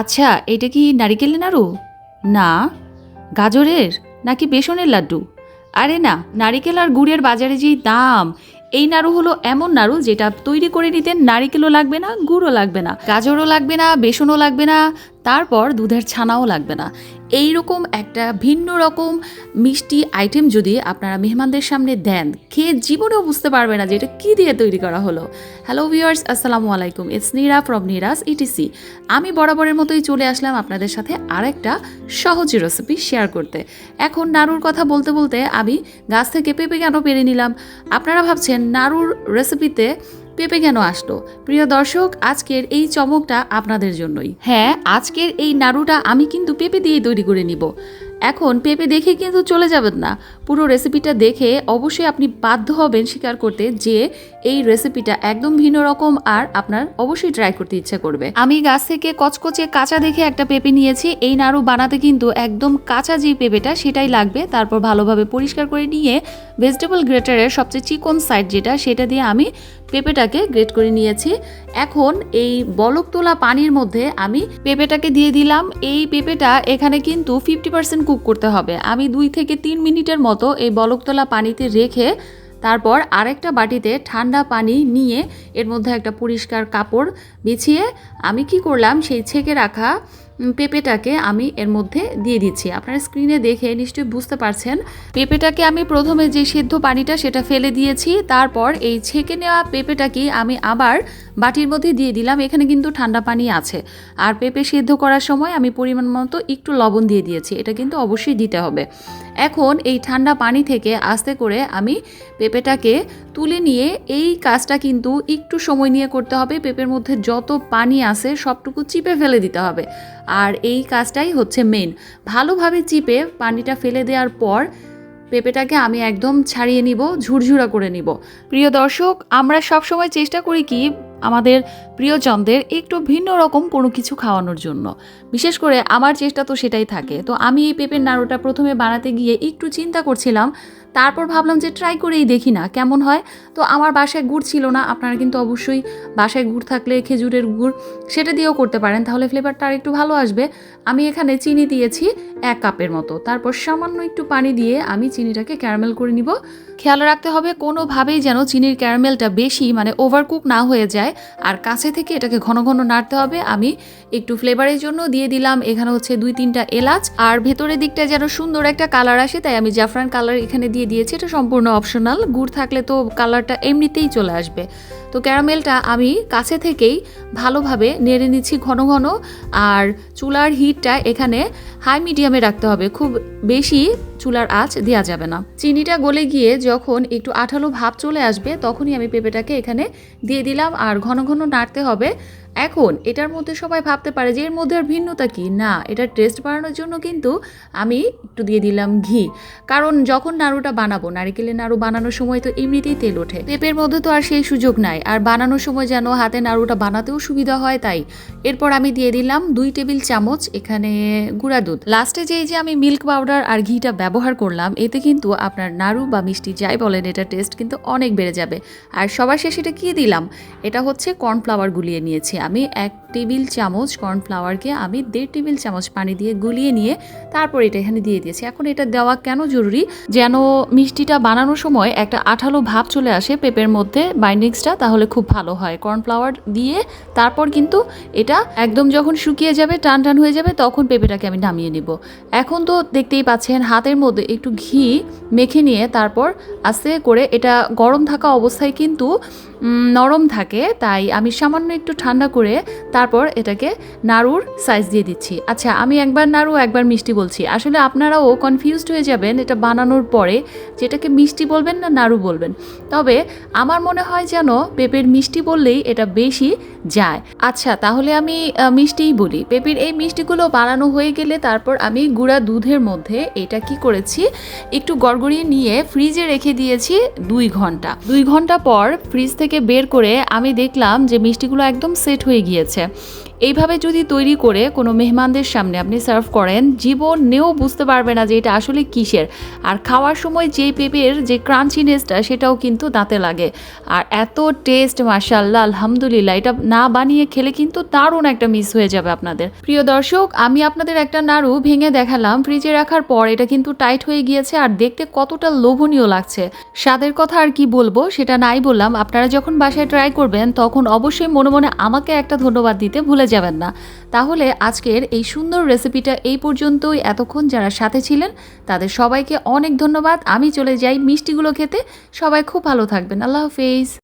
আচ্ছা এটা কি নারিকেলের নাড়ু? না। গাজরের? নাকি বেসনের লাড্ডু? আরে না, নারিকেল আর গুড়ের বাজারে যেই দাম, এই নাড়ু হলো এমন নাড়ু যেটা তৈরি করে নিতে নারিকেলও লাগবে না, গুড়ও লাগবে না। গাজরও লাগবে না, বেসনও লাগবে না তারপর দুধের ছানাও লাগবে না। এই রকম একটা ভিন্ন রকম মিষ্টি আইটেম যদি আপনারা মেহমানদের সামনে দেন, খেয়ে জীবনেও বুঝতে পারবে না যে এটা কী দিয়ে তৈরি করা হলো। হ্যালো ভিউয়ার্স আসসালামু আলাইকুম। It's Nira from Nira's ETC আমি বরাবরের মতোই চলে আসলাম আপনাদের সাথে আরেকটা সহজ রেসিপি শেয়ার করতে। এখন নাড়ুর কথা বলতে বলতে আমি গাছ থেকে পেঁপে কেন পেরে নিলাম? আপনারা ভাবছেন নাড়ুর রেসিপিতে পেঁপে কেন আসলো? প্রিয় দর্শক, আজকের এই চমকটা আপনাদের জন্যই। হ্যাঁ আজকের এই নাড়ুটা আমি কিন্তু পেঁপে দিয়ে তৈরি করে নিব। এখন পেঁপে দেখে কিন্তু চলে যাবেন না। পুরো রেসিপিটা দেখে অবশ্যই আপনি বাধ্য হবেন স্বীকার করতে যে এই রেসিপিটা একদম ভিন্ন রকম আর আপনার অবশ্যই ট্রাই করতে ইচ্ছা করবে। আমি গাছ থেকে কচকচে কাঁচা দেখে একটা পেঁপে নিয়েছি। এই নাড়ু বানাতে কিন্তু একদম কাঁচা যে পেঁপেটা সেটাই লাগবে। তারপর ভালোভাবে পরিষ্কার করে নিয়ে ভেজিটেবল গ্রেটারের সবচেয়ে চিকন সাইড যেটা, সেটা দিয়ে আমি পেঁপেটাকে গ্রেট করে নিয়েছি। এখন এই বলক তোলা পানির মধ্যে আমি পেঁপেটাকে দিয়ে দিলাম। এই পেঁপেটা এখানে কিন্তু ফিফটি পার্সেন্ট কুক করতে হবে। আমি দুই থেকে তিন মিনিটের মতো এই বলকতলা পানিতে রেখে তারপর আরেকটা বাটিতে ঠান্ডা পানি নিয়ে এর মধ্যে একটা পরিষ্কার কাপড় বিছিয়ে আমি কি করলাম, সেই ছেঁকে রাখা পেঁপেটাকে আমি এর মধ্যে দিয়ে দিচ্ছি। আপনারা স্ক্রিনে দেখে নিশ্চয়ই বুঝতে পারছেন। পেঁপেটাকে আমি প্রথমে যে সিদ্ধ পানিটা সেটা ফেলে দিয়েছি, তারপর এই ছেঁকে নেওয়া পেঁপেটাকে আমি আবার বাটির মধ্যে দিয়ে দিলাম। এখানে কিন্তু ঠান্ডা পানি আছে। আর পেঁপে সিদ্ধ করার সময় আমি পরিমাণ মতো একটু লবণ দিয়ে দিয়েছি। এটা কিন্তু অবশ্যই দিতে হবে। এখন এই ঠান্ডা পানি থেকে আস্তে করে আমি পেঁপেটাকে তুলে নিয়ে এই কাজটা কিন্তু একটু সময় নিয়ে করতে হবে। পেঁপের মধ্যে যত পানি আছে সবটুকু চিপে ফেলে দিতে হবে। আর এই কাজটাই হচ্ছে মেন ভালোভাবে চিপে পানিটা ফেলে দেওয়ার পর পেঁপেটাকে আমি একদম ছাড়িয়ে নিব, ঝুরঝুরা করে নিব। প্রিয় দর্শক, আমরা সব সময় চেষ্টা করি কি আমাদের প্রিয়জনদের একটু ভিন্ন রকম কোনো কিছু খাওয়ানোর জন্য। বিশেষ করে আমার চেষ্টা তো সেটাই থাকে। তো আমি এই পেঁপের নাড়ুটা প্রথমে বানাতে গিয়ে একটু চিন্তা করছিলাম। তারপর ভাবলাম যে ট্রাই করেই দেখি না কেমন হয়। তো আমার বাসায় গুড় ছিল না। আপনারা কিন্তু অবশ্যই বাসায় গুড় থাকলে খেজুরের গুড় সেটা দিয়েও করতে পারেন। তাহলে ফ্লেভারটা আর একটু ভালো আসবে। আমি এখানে চিনি দিয়েছি এক কাপের মতো। তারপর সামান্য একটু পানি দিয়ে আমি চিনিটাকে ক্যারামেল করে নিব। খেয়াল রাখতে হবে কোনোভাবেই যেন চিনির ক্যারামেলটা বেশি মানে ওভারকুক না হয়ে যায়। আর কাছে থেকে এটাকে ঘন ঘন নাড়তে হবে। আমি একটু ফ্লেভারের জন্য দিয়ে দিলাম এখানে হচ্ছে দুই তিনটা এলাচ। আর ভেতরের দিকটা যেন সুন্দর একটা কালার আসে, তাই আমি জাফরান কালার এখানে দিয়ে দিয়েছি। এটা সম্পূর্ণ অপশনাল গুড় থাকলে তো কালারটা এমনিতেই চলে আসবে। তো ক্যারামেলটা আমি কাছে থেকেই ভালোভাবে নেড়ে নিচ্ছি ঘন ঘন। আর চুলার হিটটা এখানে হাই মিডিয়ামে রাখতে হবে। খুব বেশি চুলার আঁচ দেওয়া যাবে না। চিনিটা গলে গিয়ে যখন একটু আঠালো ভাব চলে আসবে, তখনই আমি পেঁপেটাকে এখানে দিয়ে দিলাম। আর ঘন ঘন নাড়তে হবে। এখন এটার মধ্যে সবাই ভাবতে পারে যে এর মধ্যে আর ভিন্নতা কি? না এটার টেস্ট বাড়ানোর জন্য কিন্তু আমি একটু দিয়ে দিলাম ঘি। কারণ যখন নাড়ুটা বানাবো, নারিকেলের নাড়ু বানানোর সময় তো এমনিতেই তেল ওঠে। পেঁপের মধ্যে তো আর সেই সুযোগ নাই। আর বানানোর সময় যেন হাতে নাড়ুটা বানাতেও সুবিধা হয় তাই। এরপর আমি দিয়ে দিলাম দুই টেবিল চামচ এখানে গুঁড়া দুধ। লাস্টে যেই যে আমি মিল্ক পাউডার আর ঘিটা ব্যবহার করলাম, এতে কিন্তু আপনার নাড়ু বা মিষ্টি যাই বলেন, এটা টেস্ট কিন্তু অনেক বেড়ে যাবে। আর সবার শেষে এটা কি দিলাম? এটা হচ্ছে কর্নফ্লাওয়ার গুলিয়ে নিয়েছি আমি এক টেবিল চামচ কর্নফ্লাওয়ারকে আমি দেড় টেবিল চামচ পানি দিয়ে গুলিয়ে নিয়ে তারপর এটা এখানে দিয়ে দিয়েছি। এখন এটা দেওয়া কেন জরুরি? যেন মিষ্টিটা বানানোর সময় একটা আঠালো ভাব চলে আসে পেঁপের মধ্যে বাইন্ডিংসটা, তাহলে খুব ভালো হয়। কর্নফ্লাওয়ার দিয়ে তারপর কিন্তু এটা একদম যখন শুকিয়ে যাবে, টান টান হয়ে যাবে, তখন পেঁপেটাকে আমি নামিয়ে নিব। এখন তো দেখতেই পাচ্ছেন হাতের মধ্যে একটু ঘি মেখে নিয়ে তারপর আস্তে করে এটা গরম থাকা অবস্থায় কিন্তু নরম থাকে। তাই আমি সামান্য একটু ঠান্ডা করে তারপর এটাকে নাড়ুর সাইজ দিয়ে দিচ্ছি। আচ্ছা আমি একবার নাড়ু, একবার মিষ্টি বলছি। আসলে আপনারাও কনফিউজড হয়ে যাবেন এটা বানানোর পরে যেটাকে মিষ্টি বলবেন না নাড়ু বলবেন। তবে আমার মনে হয় যেন পেঁপের মিষ্টি বললেই এটা বেশি যায়। আচ্ছা তাহলে আমি মিষ্টিই বলি। পেঁপের এই মিষ্টিগুলো বানানো হয়ে গেলে তারপর আমি গুঁড়া দুধের মধ্যে এটা কি করেছি, একটু গড়গড়িয়ে নিয়ে ফ্রিজে রেখে দিয়েছি দুই ঘণ্টা। দুই ঘণ্টা পর ফ্রিজ থেকে বের করে আমি দেখলাম যে মিষ্টিগুলো একদম সেট হয়ে গিয়েছে। এইভাবে যদি তৈরি করে কোনো মেহমানদের সামনে আপনি সার্ভ করেন জীবনেও বুঝতে পারবে না যে এটা আসলে কিসের। আর খাওয়ার সময় যে পেঁপের যে ক্রাঞ্চিনেসটা, সেটাও কিন্তু দাঁতে লাগে। আর এত টেস্ট মার্শাল্লাহ আলহামদুলিল্লাহ, এটা না বানিয়ে খেলে কিন্তু দারুণ একটা মিস হয়ে যাবে আপনাদের। প্রিয় দর্শক, আমি আপনাদের একটা নাড়ু ভেঙে দেখালাম। ফ্রিজে রাখার পর এটা কিন্তু টাইট হয়ে গিয়েছে আর দেখতে কতটা লোভনীয় লাগছে। স্বাদের কথা আর কি বলব, সেটা নাই বললাম। আপনারা যখন বাসায় ট্রাই করবেন, তখন অবশ্যই মনে মনে আমাকে একটা ধন্যবাদ দিতে ভুলে যাবেন না। তাহলে আজকের এই সুন্দর রেসিপিটা এই পর্যন্তই। এতক্ষণ যারা সাথে ছিলেন, তাদের সবাইকে অনেক ধন্যবাদ। আমি চলে যাই মিষ্টিগুলো খেতে। সবাই খুব ভালো থাকবেন। আল্লাহ হাফেজ।